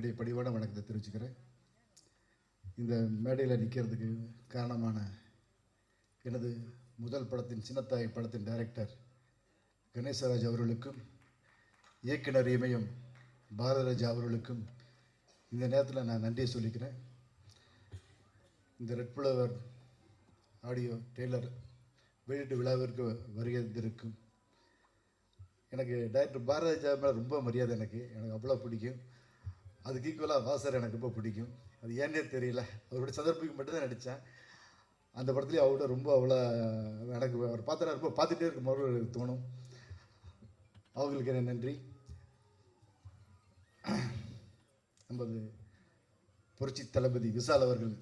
என்னுடைய படிவான வணக்கத்தை தெரிவிச்சுக்கிறேன். இந்த மேடையில் நிற்கிறதுக்கு காரணமான எனது முதல் படத்தின் சின்னத்தாய் படத்தின் டைரக்டர் கணேசராஜ் அவர்களுக்கும் இயக்குனர் இமயம் பாரதராஜ் அவர்களுக்கும் இந்த நேரத்தில் நான் நன்றியை சொல்லிக்கிறேன். இந்த ரெட் புலவர் ஆடியோ டெய்லர் வெளியீட்டு விழாவிற்கு வருகிறதிருக்கும் எனக்கு டைரக்டர் பாரதிராஜா மேலே ரொம்ப மரியாதை எனக்கு. எனக்கு அவ்வளோ பிடிக்கும். அதுக்கு ஈக்குவலாக வாசர் எனக்கு ரொம்ப பிடிக்கும். அது ஏன்னே தெரியல. அவரோட சந்தர்ப்பிக்கு மட்டும்தான் நடித்தேன் அந்த படத்துலேயும் அவர்கிட்ட ரொம்ப அவ்வளோ எனக்கு அவர் பார்த்தா ரொம்ப பார்த்துட்டே இருக்கும் போது தோணும். அவங்களுக்கு என்ன நன்றி. நமது புரட்சி தளபதி விசால் அவர்கள்.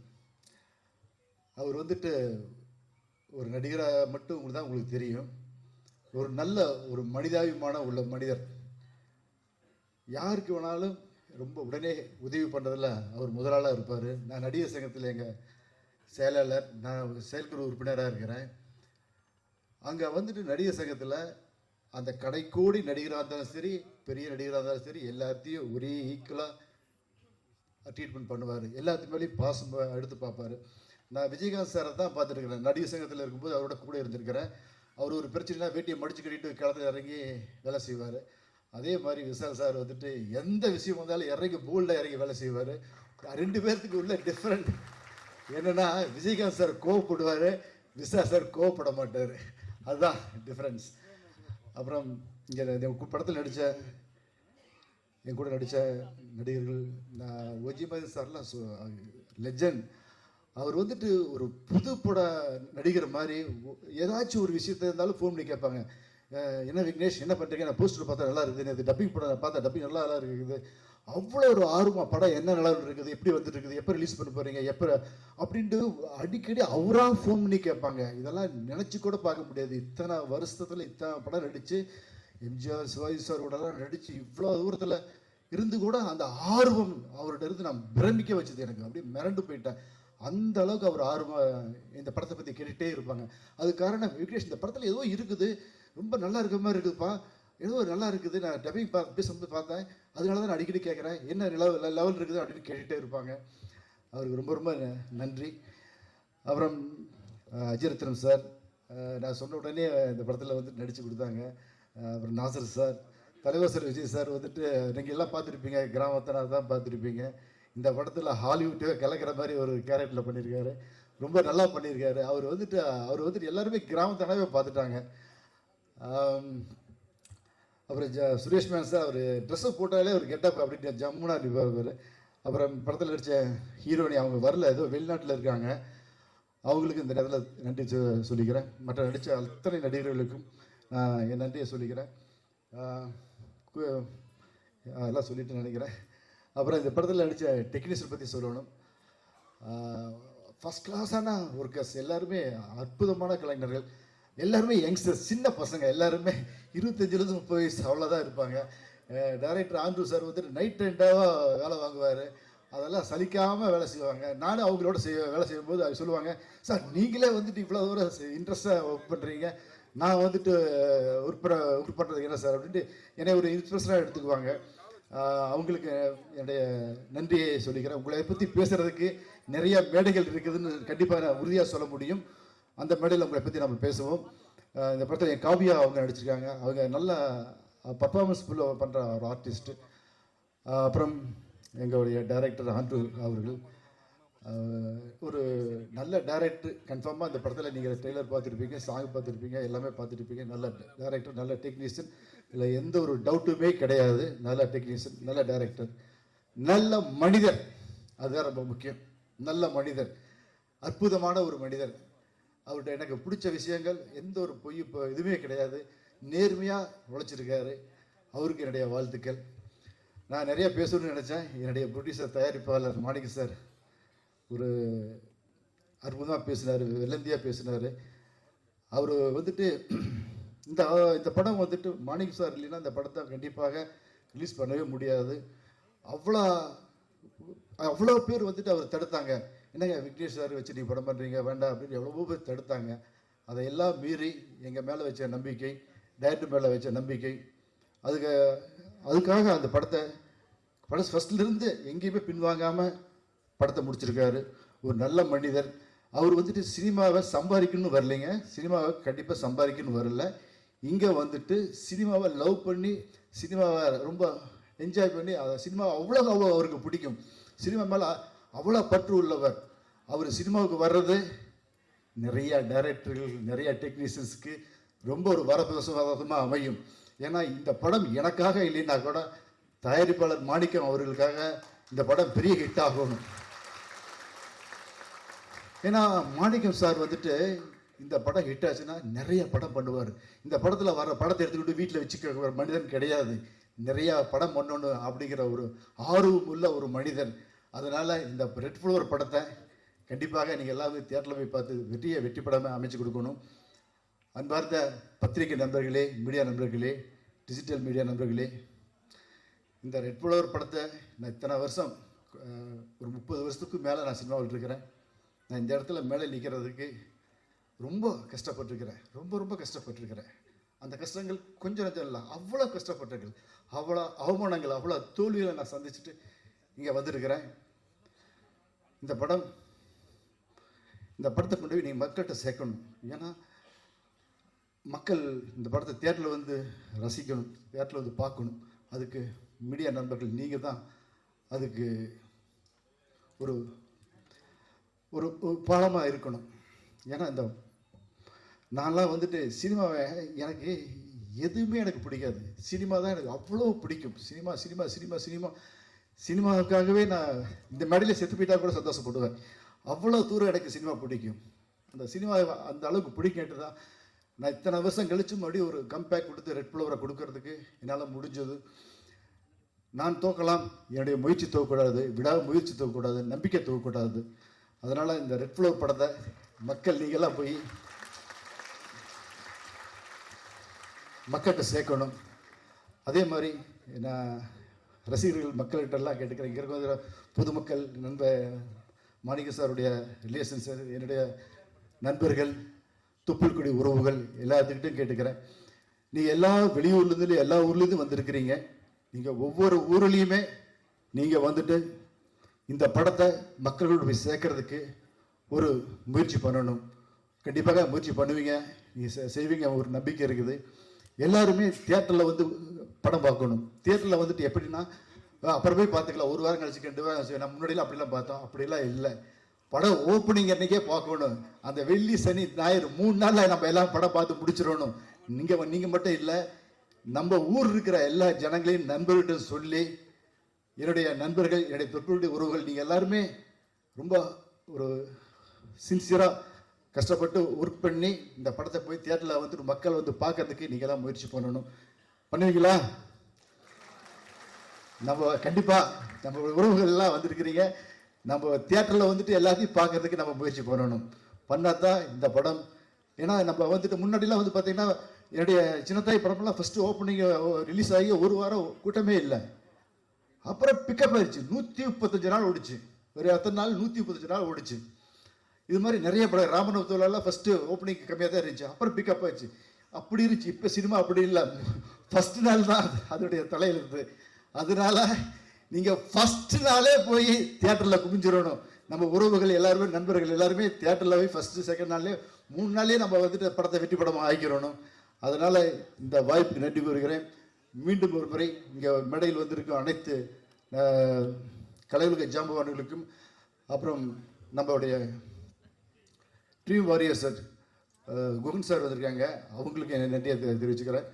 அவர் வந்துட்டு ஒரு நடிகராக மட்டும் உங்களுக்கு தான் உங்களுக்கு தெரியும். ஒரு நல்ல ஒரு மனிதாபிமானம் உள்ள மனிதர். யாருக்கு வேணாலும் ரொம்ப உடனே உதவி பண்ணுறதில் அவர் முதலாளாக இருப்பார். நான் நடிகர் சங்கத்தில் எங்கள் செயலாளர் நான் செயற்குழு உறுப்பினராக இருக்கிறேன். அங்கே வந்துட்டு நடிகர் சங்கத்தில் அந்த கடைக்கோடி நடிகராக இருந்தாலும் சரி பெரிய நடிகராக இருந்தாலும் சரி எல்லாத்தையும் ஒரே ஈக்குவலாக ட்ரீட்மெண்ட் பண்ணுவார். எல்லாத்து மேலேயும் பாசம் எடுத்து பார்ப்பார். நான் விஜயகாந்த் சாரை தான் பார்த்துருக்கிறேன். நடிகர் சங்கத்தில் இருக்கும்போது அவரோட கூட இருந்திருக்கிறேன். அவர் ஒரு பிரச்சனைனா வேட்டியை மடிச்சு கட்டிட்டு களத்தில் இறங்கி வேலை செய்வார். அதே மாதிரி விசால் சார் வந்துட்டு எந்த விஷயம் வந்தாலும் இறங்கி போல்டாக இறங்கி வேலை செய்வார். ரெண்டு பேர்த்துக்கு உள்ள டிஃப்ரெண்ட் என்னென்னா விஜயகாந்த் சார் கோவப்படுவார் விசால் சார் கோவப்பட மாட்டார். அதுதான் டிஃப்ரென்ஸ் அப்புறம் இங்கே படத்தில் நடித்த என் கூட நடித்த நடிகர்கள் நான் ஒஜிமதி சார்லாம் லெஜண்ட் அவர் வந்துட்டு ஒரு புது பட நடிகர் மாதிரி ஏதாச்சும் ஒரு விஷயத்த இருந்தாலும் ஃபோன் பண்ணி கேட்பாங்க. என்ன விக்னேஷ் என்ன பண்ணுறீங்க நான் போஸ்டர் பார்த்தா நல்லா இருக்குது. நேற்று டப்பிங் படம் பார்த்தா டப்பிங் நல்லா நல்லா இருக்குது. அவ்வளோ ஒரு ஆர்வம் படம் என்ன நல்லா இருக்குது எப்படி வந்துட்டு இருக்குது எப்போ ரிலீஸ் பண்ண போகிறீங்க எப்போ அப்படின்ட்டு அடிக்கடி அவராக ஃபோன் பண்ணி கேட்பாங்க. இதெல்லாம் நினச்சி கூட பார்க்க முடியாது. இத்தனை வருஷத்தில் இத்தனை படம் நடித்து எம்ஜிஆர் சிவாஜி சார் கூடலாம் நடித்து இவ்வளோ தூரத்தில் இருந்து கூட அந்த ஆர்வம் அவர்கிட்ட இருந்து நான் பிரமிக்க வச்சது எனக்கு. அப்படியே மிரண்டு போயிட்டேன். அந்த அளவுக்கு அவர் ஆர்வம் இந்த படத்தை பற்றி கேட்டுகிட்டே இருப்பாங்க. அது காரணம் விக்னேஷ் இந்த படத்தில் ஏதோ இருக்குது. ரொம்ப நல்லா இருக்க மாதிரி இருக்குதுப்பா. ஏதோ நல்லா இருக்குது. நான் டப்பிங் பா பேசும்போது பார்த்தேன். அதனால தான் நான் அடிக்கடி கேட்குறேன் என்ன லெவல் லெவல் இருக்குது அப்படின்னு கேட்டுகிட்டே இருப்பாங்க. அவருக்கு ரொம்ப ரொம்ப ந- நன்றி. அப்புறம் அஹ், அஜிரத்னம் சார். நான் சொன்ன உடனே இந்த படத்தில் வந்து நடித்து கொடுத்தாங்க. அப்புறம் நாசர் சார். தலைவர் சார் விஜய் சார் வந்துட்டு நீங்கள் எல்லாம் பார்த்துருப்பீங்க. கிராமத்தனா தான் பார்த்துருப்பீங்க. இந்த படத்தில் ஹாலிவுட்டே கலக்கிற மாதிரி ஒரு கேரக்டரில் பண்ணியிருக்காரு ரொம்ப நல்லா பண்ணியிருக்காரு அவர் வந்துட்டு அவர் வந்துட்டு எல்லாருமே கிராமத்தனாவே பார்த்துட்டாங்க. அப்புறம் ஜ சுரேஷ் மேன் சார் அவர் ட்ரெஸ்ஸை போட்டாலே ஒரு கெட்டப் அப்படின்னு ஜம்முனா இருப்பார் அப்புறம் படத்தில் நடித்த ஹீரோனி அவங்க வரல ஏதோ வெளிநாட்டில் இருக்காங்க. அவங்களுக்கு இந்த நேரத்தில் நன்றி சொல்லிக்கிறேன். மற்ற நடித்த அத்தனை நடிகர்களுக்கும் நான் என் நன்றியை சொல்லிக்கிறேன். எல்லாம் அதெல்லாம் சொல்லிட்டு நினைக்கிறேன். அப்புறம் இந்த படத்தில் நடித்த டெக்னீஷியன் பற்றி சொல்லணும். ஃபஸ்ட் கிளாஸான ஒர்க்கர்ஸ் எல்லாருமே அற்புதமான கலைஞர்கள். எல்லாருமே யங்ஸ்டர்ஸ் சின்ன பசங்க எல்லாருமே இருபத்தஞ்சிலேருந்து முப்பது வயசு அவ்வளோதான் இருப்பாங்க. டைரக்டர் ஆண்ட்ரூ சார் வந்துட்டு நைட் ரெண்டாவாக வேலை வாங்குவார். அதெல்லாம் சலிக்காமல் வேலை செய்வாங்க. நானும் அவங்களோட செய்ய வேலை செய்யும்போது அவர் சொல்லுவாங்க சார் நீங்களே வந்துட்டு இவ்வளோ தூரம் இன்ட்ரெஸ்ட்டாக ஒர்க் பண்ணுறீங்க நான் வந்துட்டு ஒர்க் பண்ண ஒர்க் பண்ணுறதுக்கு என்ன சார் அப்படின்ட்டு என்னை ஒரு இன்ஸ்பிரேஷனாக எடுத்துக்குவாங்க. அவங்களுக்கு என்னுடைய நன்றியை சொல்லிக்கிறேன். உங்களை பற்றி பேசுகிறதுக்கு நிறைய மேடைகள் இருக்குதுன்னு கண்டிப்பாக நான் உறுதியாக சொல்ல முடியும். அந்த மேடையில் உங்களை பற்றி நம்ம பேசுவோம். இந்த படத்தில் என் காவியா அவங்க நடிச்சிருக்காங்க. அவங்க நல்ல பர்ஃபார்மன்ஸ் பண்ணுற ஒரு ஆர்டிஸ்ட்டு அப்புறம் எங்களுடைய டைரக்டர் ஆண்ட்ரூ அவர்கள். ஒரு நல்ல டைரக்டர் கன்ஃபார்மாக இந்த படத்தில் நீங்கள் ட்ரெய்லர் பார்த்துருப்பீங்க சாங் பார்த்துருப்பீங்க எல்லாமே பார்த்துருப்பீங்க. நல்ல டைரக்டர் நல்ல டெக்னீஷியன் இல்லை எந்த ஒரு டவுட்டுமே கிடையாது. நல்ல டெக்னீஷியன் நல்ல டைரக்டர் நல்ல மனிதர். அதுதான் ரொம்ப முக்கியம். நல்ல மனிதர். அற்புதமான ஒரு மனிதர். அவர்கிட்ட எனக்கு பிடிச்ச விஷயங்கள் எந்த ஒரு பொய் இப்போ எதுவுமே கிடையாது. நேர்மையாக உழைச்சிருக்காரு. அவருக்கு என்னுடைய வாழ்த்துக்கள். நான் நிறைய பேசணும்னு நினச்சேன். என்னுடைய ப்ரொடியூசர் தயாரிப்பாளர் மாணிக்க சார் ஒரு அற்புதமாக பேசினார் வெள்ளந்தியாக பேசினார். அவர் வந்துட்டு இந்த இந்த படம் வந்துட்டு மாணிக் சார் இல்லைன்னா இந்த படத்தை கண்டிப்பாக ரிலீஸ் பண்ணவே முடியாது. அவ்வளோ அவ்வளோ பேர் வந்துட்டு அவர் தடுத்தாங்க. என்னங்க விக்னேஷ் சார் வச்சு நீ படம் பண்ணுறீங்க வேண்டாம் அப்படின்னு எவ்வளவோ பேர் தடுத்தாங்க. அதையெல்லாம் மீறி எங்கள் மேலே வச்ச நம்பிக்கை டேரக்டர் மேலே வச்ச நம்பிக்கை. அதுக்கு அதுக்காக அந்த படத்தை படம் ஃபஸ்ட்லேருந்து எங்கேயுமே பின்வாங்காமல் படத்தை முடிச்சிருக்காரு. ஒரு நல்ல மனிதர். அவர் வந்துட்டு சினிமாவை சம்பாதிக்கணும்னு வரலைங்க. சினிமாவை கண்டிப்பாக சம்பாதிக்கணும்னு வரல. இங்கே வந்துட்டு சினிமாவை லவ் பண்ணி சினிமாவை ரொம்ப என்ஜாய் பண்ணி அதை சினிமா அவ்வளோ அவ்வளோ அவருக்கு பிடிக்கும். சினிமா மேலே அவ்வளோ பற்று உள்ளவர். அவர் சினிமாவுக்கு வர்றது நிறைய டைரக்டர்கள் நிறைய டெக்னீஷியன்ஸ்க்கு ரொம்ப ஒரு வரப்பிரசாதமாக அமையும். ஏன்னா இந்த படம் எனக்காக இல்லைன்னா கூட தயாரிப்பாளர் மாணிக்கம் அவர்களுக்காக இந்த படம் பெரிய ஹிட் ஆகணும் ஏன்னா மாணிக்கம் சார் வந்துட்டு இந்த படம் ஹிட் ஆச்சுன்னா நிறைய படம் பண்ணுவார். இந்த படத்தில் வர படத்தை எடுத்துக்கிட்டு வீட்டில் வச்சுக்கிற மனிதன் கிடையாது. நிறையா படம் பண்ணணும் அப்படிங்கிற ஒரு ஆர்வம் உள்ள ஒரு மனிதன். அதனால் இந்த ரெட் ஃப்ளவர் படத்தை கண்டிப்பாக நீங்கள் எல்லாமே தியேட்டரில் போய் பார்த்து வெற்றியை வெற்றி படமாக அமைச்சு கொடுக்கணும். அன்பார்ந்த பத்திரிகை நண்பர்களே மீடியா நண்பர்களே டிஜிட்டல் மீடியா நண்பர்களே இந்த ரெட் புலவர் படத்தை நான் இத்தனை வருஷம் ஒரு முப்பது வருஷத்துக்கு மேலே நான் சினிமாவில் இருக்கிறேன். நான் இந்த இடத்துல மேலே நிற்கிறதுக்கு ரொம்ப கஷ்டப்பட்டிருக்கிறேன். ரொம்ப ரொம்ப கஷ்டப்பட்டிருக்கிறேன். அந்த கஷ்டங்கள் கொஞ்சம் நஞ்சம் இல்லை அவ்வளோ கஷ்டப்பட்டிருக்கேன் அவ்வளோ அவமானங்கள் அவ்வளோ தோல்விகளை நான் சந்திச்சுட்டு இங்கே வந்திருக்கிறேன். இந்த படம் இந்த படத்தை கொண்டு போய் நீங்கள் மக்கள்கிட்ட சேர்க்கணும். ஏன்னா மக்கள் இந்த படத்தை தேட்டரில் வந்து ரசிக்கணும் தேட்டரில் வந்து பார்க்கணும். அதுக்கு மீடியா நண்பர்கள் நீங்கள் தான் அதுக்கு ஒரு ஒரு பாலமாக இருக்கணும். ஏன்னா இந்த நான்லாம் வந்துட்டு சினிமாவை எனக்கு எதுவுமே எனக்கு பிடிக்காது. சினிமா தான் எனக்கு அவ்வளோ பிடிக்கும். Cinema cinema cinema cinema. சினிமாவுக்காகவே நான் இந்த மேடையில் செத்து போயிட்டா கூட சந்தோஷப்படுவேன். அவ்வளோ தூரம் எனக்கு சினிமா பிடிக்கும். அந்த சினிமா அந்த அளவுக்கு பிடிக்கிட்டு தான் நான் இத்தனை வருஷம் கழிச்சு மறுபடியும் ஒரு கம்பேக் கொடுத்து ரெட் ஃப்ளவரை கொடுக்கறதுக்கு என்னால் முடிஞ்சது. நான் தோக்கலாம் என்னுடைய முயற்சி தோக்கக்கூடாது விடா முயற்சி தோக்கக்கூடாது நம்பிக்கை தோக்கக்கூடாது அதனால் இந்த ரெட் ஃப்ளவர் படத்தை மக்கள் நீங்களாம் போய் மக்கள்கிட்ட சேர்க்கணும். அதே மாதிரி நான் ரசிகர்கள் மக்கள்கிட்ட எல்லாம் கேட்டுக்கிறேன். இங்கே இருக்கிற பொதுமக்கள் நண்ப மாணிக்க சாருடைய ரிலேஷன்ஸ் என்னுடைய நண்பர்கள் துப்புல்குடி உறவுகள் எல்லாத்துக்கிட்டையும் கேட்டுக்கிறேன். நீங்கள் எல்லா வெளியூர்லேருந்து எல்லா ஊர்லேருந்து வந்திருக்கிறீங்க. நீங்கள் ஒவ்வொரு ஊர்லேயுமே நீங்கள் வந்துட்டு இந்த படத்தை மக்களோடு போய் சேர்க்கறதுக்கு ஒரு முயற்சி பண்ணணும். கண்டிப்பாக முயற்சி பண்ணுவீங்க. நீங்கள் செய்வீங்க. ஒரு நம்பிக்கை இருக்குது. எல்லாருமே தியேட்டரில் வந்து படம் பார்க்கணும். தியேட்டரில் வந்துட்டு எப்படின்னா அப்புறம் போய் பார்த்துக்கலாம். ஒரு வாரம் கழிச்சு ரெண்டு வாரம் கழிச்சு. நம்ம முன்னாடிலாம் அப்படிலாம் பார்த்தோம். அப்படிலாம் இல்லை. படம் ஓப்பனிங் அன்னைக்கே பார்க்கணும். அந்த வெள்ளி சனி ஞாயிறு மூணு நாளில் நம்ம எல்லாம் படம் பார்த்து முடிச்சிடணும். நீங்கள் நீங்கள் மட்டும் இல்லை. நம்ம ஊர் இருக்கிற எல்லா ஜனங்களையும் நண்பர்கிட்ட சொல்லி என்னுடைய நண்பர்கள் என்னுடைய தொற்றுடைய உறவுகள் நீங்கள் எல்லாருமே ரொம்ப ஒரு சின்சியராக கஷ்டப்பட்டு ஒர்க் பண்ணி இந்த படத்தை போய் தேட்டரில் வந்து மக்கள் வந்து பார்க்கறதுக்கு நீங்கள் தான் முயற்சி பண்ணணும். பண்ணுவீங்களா? நம்ம கண்டிப்பாக நம்ம உறவுகள்லாம் வந்திருக்கிறீங்க. நம்ம தியேட்டரில் வந்துட்டு எல்லாத்தையும் பார்க்கறதுக்கு நம்ம முயற்சி பண்ணணும். பண்ணால் தான் இந்த படம் ஏன்னா நம்ம வந்துட்டு முன்னாடிலாம் வந்து பார்த்தீங்கன்னா என்னுடைய சின்னத்தாய் படம்லாம் ஃபஸ்ட்டு ஓப்பனிங் ரிலீஸ் ஆகி ஒரு வாரம் கூட்டமே இல்லை. அப்புறம் பிக்கப் ஆயிடுச்சு நூற்றி முப்பத்தஞ்சு நாள் ஓடிச்சு. ஒரு அத்தனை நாள் நூற்றி முப்பத்தஞ்சு நாள் ஓடிச்சு. இது மாதிரி நிறைய படம். ராமநவத்தோலாம் ஃபஸ்ட்டு ஓப்பனிங் கம்மியாக தான் இருந்துச்சு. அப்புறம் பிக்கப் ஆயிடுச்சு அப்படி இருந்துச்சு. இப்போ சினிமா அப்படி இல்லை. ஃபஸ்ட்டு நாள் தான் அதனுடைய அதோடைய தலையில் இருந்து அதனால நீங்கள் ஃபஸ்ட் நாளே போய் தியேட்டரில் குமிஞ்சிடணும். நம்ம உறவுகள் எல்லாருமே நண்பர்கள் எல்லாருமே தியேட்டரில் போய் ஃபஸ்ட்டு செகண்ட் நாள்லேயே மூணு நாள்லேயே நம்ம வந்துட்டு படத்தை வெற்றி படமாக ஆக்கிடணும். அதனால் இந்த வாய்ப்புக்கு நன்றி கூறுகிறேன். மீண்டும் ஒரு முறை இங்கே மேடையில் வந்திருக்கும் அனைத்து அஹ், கலையுலக ஜாம்பவான்களுக்கும் அப்புறம் நம்மளுடைய Dream Warrior sir Guhan sir வந்திருக்காங்க. அவங்களுக்கு என்னை நன்றியை தெ- தெரிவிச்சுக்கிறேன்.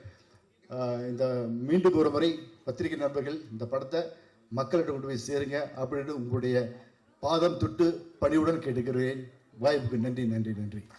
இந்த மீண்டும் ஒரு முறை பத்திரிகை நண்பர்கள் இந்த படத்தை மக்கள்கிட்ட கொண்டு போய் சேருங்க அப்படின்னு உங்களுடைய பாதம் தொட்டு பணிவுடன் கேட்டுக்கிறேன். வாய்ப்புக்கு நன்றி நன்றி நன்றி.